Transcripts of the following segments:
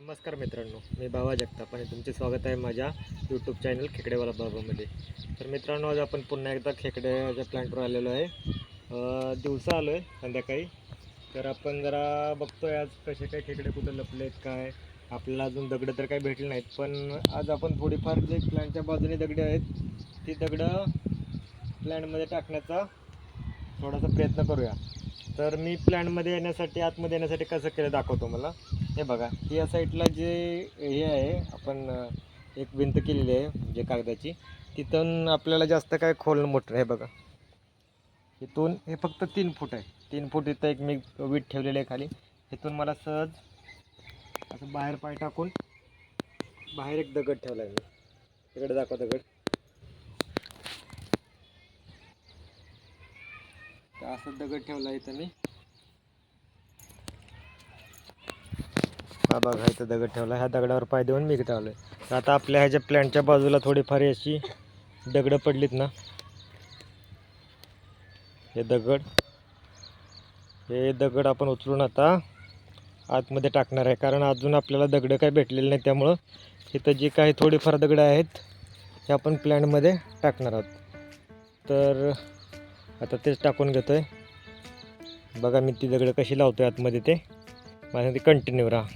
नमस्कार मित्रांनो मी बाबा जगताप आणि तुमचे स्वागत आहे माझ्या यूट्यूब चॅनल खेकडेवाला बाबामध्ये. तर मित्रांनो आज आपण पुन्हा एकदा खेकड्याच्या प्लांटवर आलेलो आहे दिवसा आलो आहे संध्याकाळी. तर आपण जरा बघतोय आज कसे काय खेकडे कुठं लपले आहेत काय? आपल्याला अजून दगडं तर काही भेटले नाहीत पण आज आपण थोडीफार जे प्लॅनच्या बाजूने दगडे आहेत ती दगडं प्लॅनमध्ये टाकण्याचा थोडासा प्रयत्न करूया. तर मी प्लॅनमध्ये येण्यासाठी आतमध्ये येण्यासाठी कसं केलं दाखवतो मला. हे बघा या साईडला जे हे आहे आपण एक भिंत केलेली आहे म्हणजे कागदाची. तिथून आपल्याला जास्त काय खोल मोठं आहे बघा. इथून हे फक्त तीन फूट आहे. तीन फूट इथं एक मी वीट ठेवलेलं आहे खाली. इथून मला सहज असं बाहेर पाय टाकून बाहेर एक दगड ठेवला आहे मी. तिकडे दाखवा दगड तर असं दगड ठेवला इथं मी. हा बघा इथं दगड ठेवला ह्या दगडावर पाय देऊन मी इकडे आलो आहे आता आपल्या ह्याच्या प्लॅनच्या बाजूला थोडीफार अशी दगडं पडलीत ना. हे दगड हे दगड आपण उचलून आता आतमध्ये टाकणार आहे. कारण अजून आपल्याला दगडं काही भेटलेली नाही त्यामुळं इथं जी काही थोडीफार दगडं आहेत हे आपण प्लॅनमध्ये टाकणार आहोत. तर आता तेच टाकून घेतो आहे बघा मी ती दगडं कशी लावतो आहे आतमध्ये ते. माझ्या ते कंटिन्यू राहा.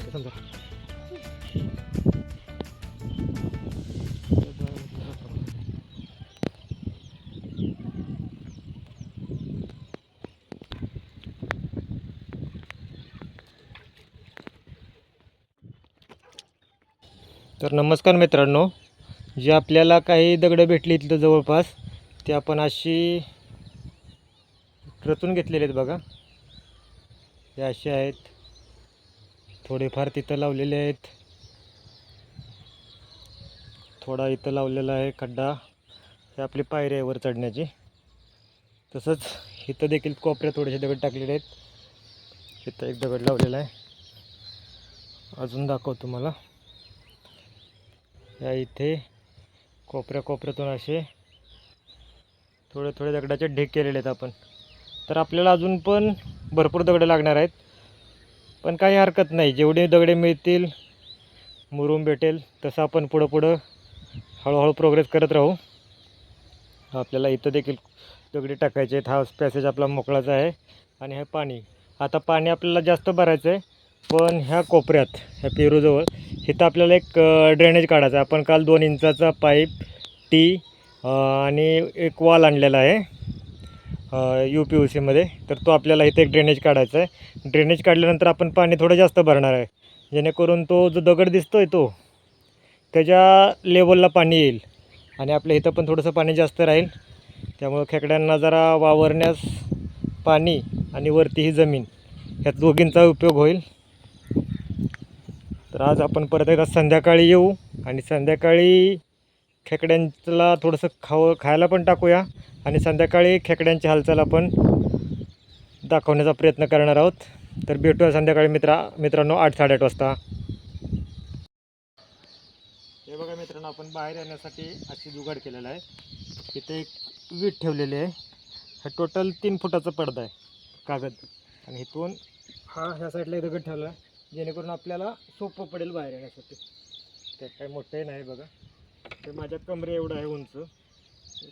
तर नमस्कार मित्रांनो जे आपल्याला काही दगडं भेटली इथलं जवळपास ते आपण अशी रचून घेतलेले आहेत बघा. हे असे आहेत. थोडेफार तिथं लावलेले आहेत. थोडा इथं लावलेला आहे खड्डा. हे आपली पायरी आहे वर चढण्याची. तसंच इथं देखील कोपऱ्या थोडेसे दगड टाकलेले आहेत. इथं एक दगड लावलेला आहे. अजून दाखवतो मला या इथे कोपऱ्या कोपऱ्यातून असे थोडे थोडे दगडाचे ढेक केलेले आहेत आपण. तर आपल्याला अजून पण भरपूर दगडं लागणार आहेत. पण काही हरकत नाही. जेवढे दगडे मिळतील मुरूम भेटेल तसं आपण पुढं पुढं हळूहळू प्रोग्रेस करत राहू. आपल्याला इथं देखील दगडी टाकायचे आहेत. हा पॅसेज आपला मोकळाचा आहे. आणि हे पाणी. आता पाणी आपल्याला जास्त भरायचं आहे पण ह्या कोपऱ्यात ह्या पेरूजवळ इथं आपल्याला एक ड्रेनेज काढायचा आहे. आपण काल दोन इंचाचा पाईप टी आणि एक वॉल आणलेला आहे. यू पी यू सीमध्ये तर तो आपल्याला इथे एक ड्रेनेज काढायचा आहे. ड्रेनेज काढल्यानंतर आपण पाणी थोडं जास्त भरणार आहे. जेणेकरून तो जो दगड दिसतो आहे तो त्याच्या लेवलला पाणी येईल. आणि आपल्या इथं पण थोडंसं पाणी जास्त राहील. त्यामुळं खेकड्यांना जरा वावरण्यास पाणी आणि वरती ही जमीन ह्या दोघींचा उपयोग होईल. तर आज आपण परत एकदा संध्याकाळी येऊ आणि संध्याकाळी खेकड्यांला थोडंसं खाव खायला पण टाकूया आणि संध्याकाळी खेकड्यांची हालचाल आपण दाखवण्याचा प्रयत्न करणार आहोत. तर भेटूया संध्याकाळी मित्रा मित्रांनो आठ साडेआठ वाजता. हे बघा मित्रांनो आपण बाहेर येण्यासाठी अशी जुगाड केलेला आहे. इथे एक वीट ठेवलेली आहे. हा टोटल तीन फुटाचा पडदा आहे कागद. आणि इथून हा ह्या साईडला एक दगड ठेवला आहे जेणेकरून आपल्याला सोपं पडेल बाहेर येण्यासाठी. ते काही मोठंही नाही बघा. ते माझ्या कमरे एवढं आहे उंच.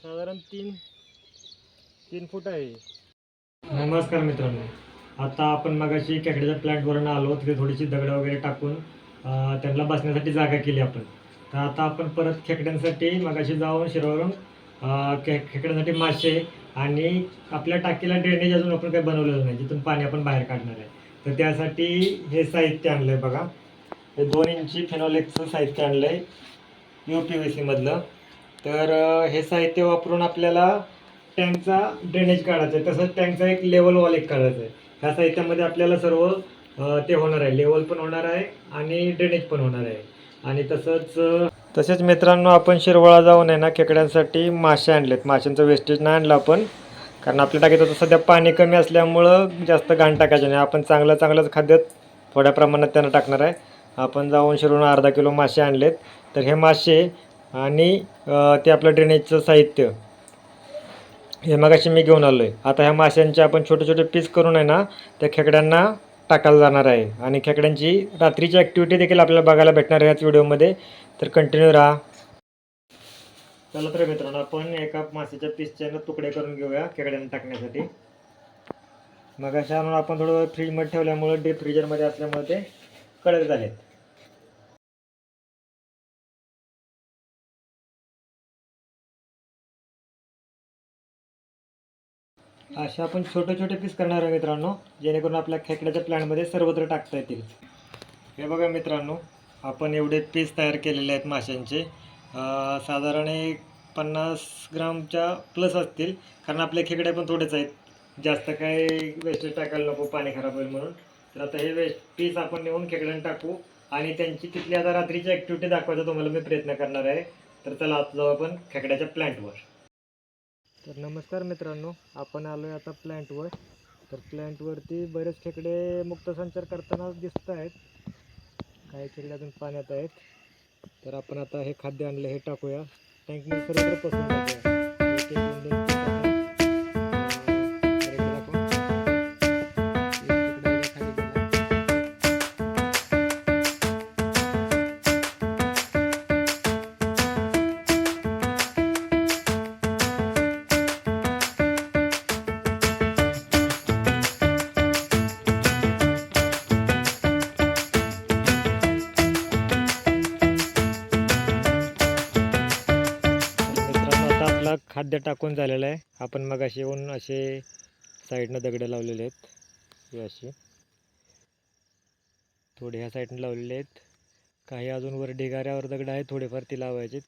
साधारण तीन तीन फूट आहे. नमस्कार मित्रांनो. आता आपण मगाशी कॅकड्याच्या प्लॅन्टवरून आलो. तिथे थोडीशी दगडं वगैरे टाकून त्यांना बसण्यासाठी जागा केली आपण. तर आता आपण परत खेकड्यांसाठी मगाशी जाऊन शिरावरून खे खेकड्यांसाठी मासे आणि आपल्या टाकीला ड्रेनेज अजून आपण काही बनवलेलं नाही. जिथून पाणी आपण बाहेर काढणार आहे. तर त्यासाठी हे साहित्य आणलं आहे बघा. हे दोन इंची फेनॉलेक्सचं साहित्य आणलं आहे यू पी व्ही सीमधलं तर हे साहित्य वापरून आपल्याला टँकचा ड्रेनेज काढायचा आहे. तसंच टँकचा एक लेवल वॉल एक काढायचा आहे. ह्या साहित्यामध्ये आपल्याला सर्व ते होणार आहे. लेवल पण होणार आहे आणि ड्रेनेज पण होणार आहे. आणि तसंच तसेच मित्रांनो आपण शिरवळा जाऊन आहे ना खेकड्यांसाठी मासे आणलेत. माशांचं वेस्टेज नाही आणलं आपण. कारण आपल्या टाकीत आता सध्या पाणी कमी असल्यामुळं जास्त घाण टाकायचं नाही. आपण चांगलं चांगलंच खाद्य थोड्या प्रमाणात त्यांना टाकणार आहे. आपण जाऊन शिरून अर्धा किलो मासे आणलेत. तर हे मासे आणि ते आपलं ड्रेनेजचं साहित्य. हे मगाशी मी घेऊन आलो आहे आता ह्या माशांचे आपण छोटे छोटे पीस करून आहे ना त्या खेकड्यांना टाकायला जाणार आहे. आणि खेकड्यांची रात्रीची ॲक्टिव्हिटी देखील आपल्याला बघायला भेटणार आहे याच व्हिडिओमध्ये. तर कंटिन्यू राहा. चला तर मित्रांनो आपण एका माशाच्या पीसचे ना तुकडे करून घेऊया खेकड्यांना टाकण्यासाठी. मग अशा आपण थोडं फ्रीजमध्ये ठेवल्यामुळे डीप फ्रीजरमध्ये असल्यामुळे ते कडक झालेत. असे आपण छोटे छोटे पीस करणार आहे मित्रांनो जेणेकरून आपल्या खेकड्याच्या प्लॅनमध्ये सर्वत्र टाकता येतील. हे बघा मित्रांनो आपण एवढे पीस तयार केलेले आहेत माशांचे. साधारण एक पन्नास ग्रामच्या प्लस असतील कारण आपले खेकडे पण थोडेच आहेत. जास्त काय वेस्टेज टाकायला नको पाणी खराब होईल म्हणून. तर आता हे वेस्ट पीस आपण नेऊन खेकड्यांना टाकू आणि त्यांची तिथली आता रात्रीची ॲक्टिव्हिटी दाखवायचा तुम्हाला मी प्रयत्न करणार आहे. तर चला आता जाऊ आपण खेकड्याच्या प्लॅन्टवर तर नमस्कार मित्रांनो आपण आलो आहे आता प्लॅन्टवर तर प्लॅन्टवरती बरेच खेकडे मुक्तसंचार करताना दिसत आहेत. काही खेकडे अजून पाण्यात आहेत. तर आपण आता हे खाद्य आणलं हे टाकूया. टँकमध्ये सर्वत्र पसरून टाकूया. खाद्य टाकून झालेलं आहे. आपण मग असे येऊन असे साईडनं दगडं लावलेले आहेत. हे असे. थोडे ह्या साईडनं लावलेले आहेत. काही अजून वर ढिगाऱ्यावर दगड आहेत. थोडेफार ती लावायचे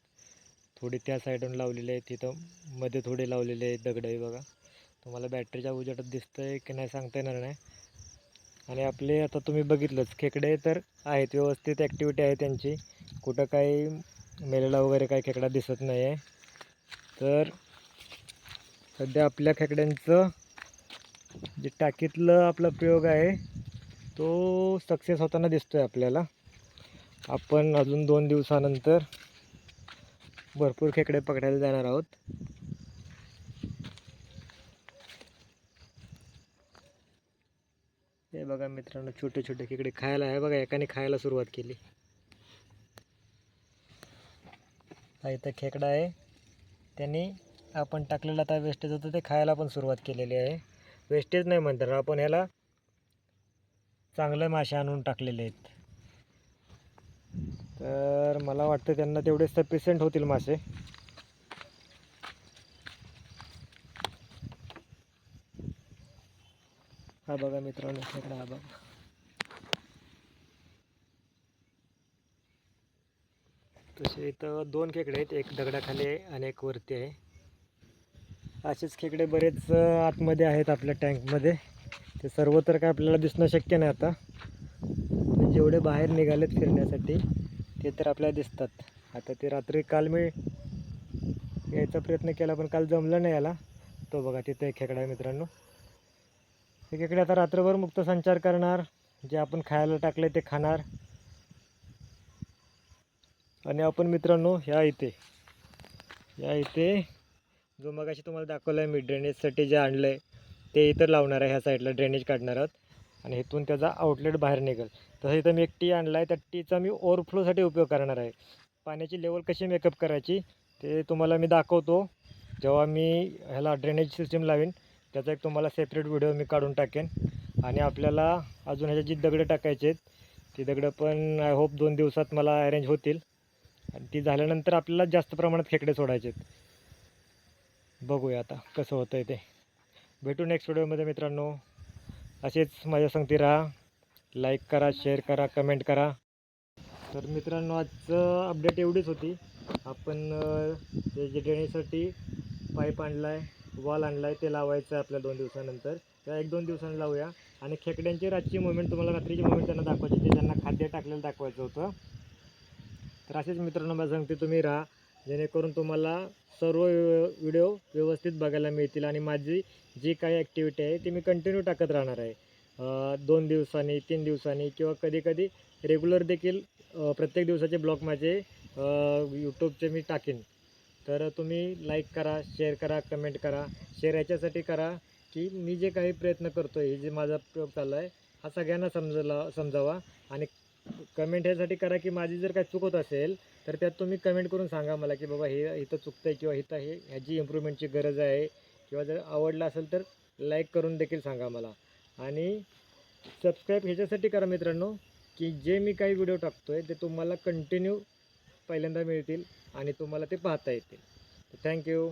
थोडे त्या साईडून लावलेले आहेत. तिथं मध्ये थोडे लावलेले आहेत दगडंही बघा. तुम्हाला बॅटरीच्या उजेडात दिसतंय की नाही सांगता येणार नाही. आणि आपले आता तुम्ही बघितलंच खेकडे तर आहेत. व्यवस्थित ॲक्टिव्हिटी आहे त्यांची. कुठं काही मेलेला वगैरे काही खेकडा दिसत नाही आहे तर सध्या आपल्या खेकड्यांचं जे टाकीतलं आपला प्रयोग आहे तो सक्सेस होताना दिसतो आहे आपल्याला. आपण अजून दोन दिवसानंतर भरपूर खेकडे पकडायला जाणार आहोत. हे बघा मित्रांनो छोटे छोटे खेकडे खायला आहे बघा एकाने खायला सुरुवात केली. हा इथं खेकडा आहे. त्यांनी आपण टाकलेलं आता वेस्टेज होतं ते खायला पण सुरुवात केलेली आहे. वेस्टेज नाही म्हणतात आपण ह्याला चांगले मासे आणून टाकलेले आहेत. तर मला वाटतं त्यांना तेवढे सफिशियंट होतील मासे. हा बघा मित्रांनो हा बघा. तसे इथं दोन खेकडे आहेत. एक दगडाखाली आहे आणि एक वरती आहे. असेच खेकडे बरेच आतमध्ये आहेत आपल्या टँकमध्ये. ते सर्व तर काय आपल्याला दिसणं शक्य नाही आता. जेवढे बाहेर निघालेत फिरण्यासाठी ते तर आपल्याला दिसतात. आता ते रात्री काल मी यायचा प्रयत्न केला पण काल जमलं नाही याला. तो बघा तिथे एक खेकडा आहे मित्रांनो. हे खेकडे आता रात्रभर मुक्त संचार करणार. जे आपण खायला टाकले ते खाणार. आणि आपण मित्रांनो ह्या इथे. या इथे जो मगाशी तुम्हाला दाखवलं आहे मी ड्रेनेजसाठी जे आणलं आहे ते इथं लावणार आहे ह्या साईडला ड्रेनेज काढणार आहोत. आणि इथून त्याचा आउटलेट बाहेर निघेल. तसं इथं मी एक टी आणला आहे त्या टीचा मी ओव्हरफ्लोसाठी उपयोग करणार आहे. पाण्याची लेवल कशी मेकअप करायची ते तुम्हाला मी दाखवतो. जेव्हा मी ह्याला ड्रेनेज सिस्टीम लावीन त्याचा एक तुम्हाला सेपरेट व्हिडिओ मी काढून टाकेन. आणि आपल्याला अजून ह्याच्या जी दगडं टाकायचे आहेत ती दगडं पण आय होप दोन दिवसात मला अरेंज होतील. आणि ती झाल्यानंतर आपल्याला जास्त प्रमाणात खेकडे सोडायचे आहेत बघूया आता कसं होतं आहे ते भेटू नेक्स्ट व्हिडिओमध्ये मित्रांनो. असेच माझ्या संगती राहा. लाईक करा शेअर करा कमेंट करा. तर मित्रांनो आजचं अपडेट एवढीच होती. आपण अं, जे ड्रेनेजसाठी पाईप आणला आहे वॉल आणला आहे ते लावायचं आहे आपल्या दोन दिवसानंतर. त्या एक दोन दिवसांनी लावूया. आणि खेकड्यांची रातची मुवमेंट तुम्हाला रात्रीची मुवमेंट त्यांना दाखवायची होती. त्यांना खाद्य टाकलेलं दाखवायचं होतं. तर असेच मित्रांनो मला सांगते तुम्ही राहा. जेणेकरून तुम्हाला सर्व व्हिडिओ व्यवस्थित बघायला मिळतील आणि माझी जी काही ॲक्टिव्हिटी आहे ती मी कंटिन्यू टाकत राहणार आहे. दोन दिवसांनी तीन दिवसांनी किंवा कधी कधी रेग्युलर देखील प्रत्येक दिवसाचे ब्लॉग माझे यूट्यूबचे मी टाकेन. तर तुम्ही लाईक करा शेअर करा कमेंट करा. शेअर याच्यासाठी करा की मी जे काही प्रयत्न करतो आहे हे जे माझा प्रयोग चालू आहे हा सगळ्यांना समजला समजावा आणि कमेंट ह्यासाठी करा की माझी जर काही चूक होत असेल तर त्यात तुम्ही कमेंट करून सांगा मला की बाबा हे इथं चुकतं आहे किंवा इथं हे ह्याची इम्प्रूव्हमेंटची गरज आहे. किंवा जर आवडलं असेल तर लाईक करून देखील सांगा मला. आणि सबस्क्राईब ह्याच्यासाठी करा मित्रांनो की जे मी काही व्हिडिओ टाकतो आहे ते तुम्हाला कंटिन्यू पहिल्यांदा मिळतील आणि तुम्हाला ते पाहता येतील. थँक्यू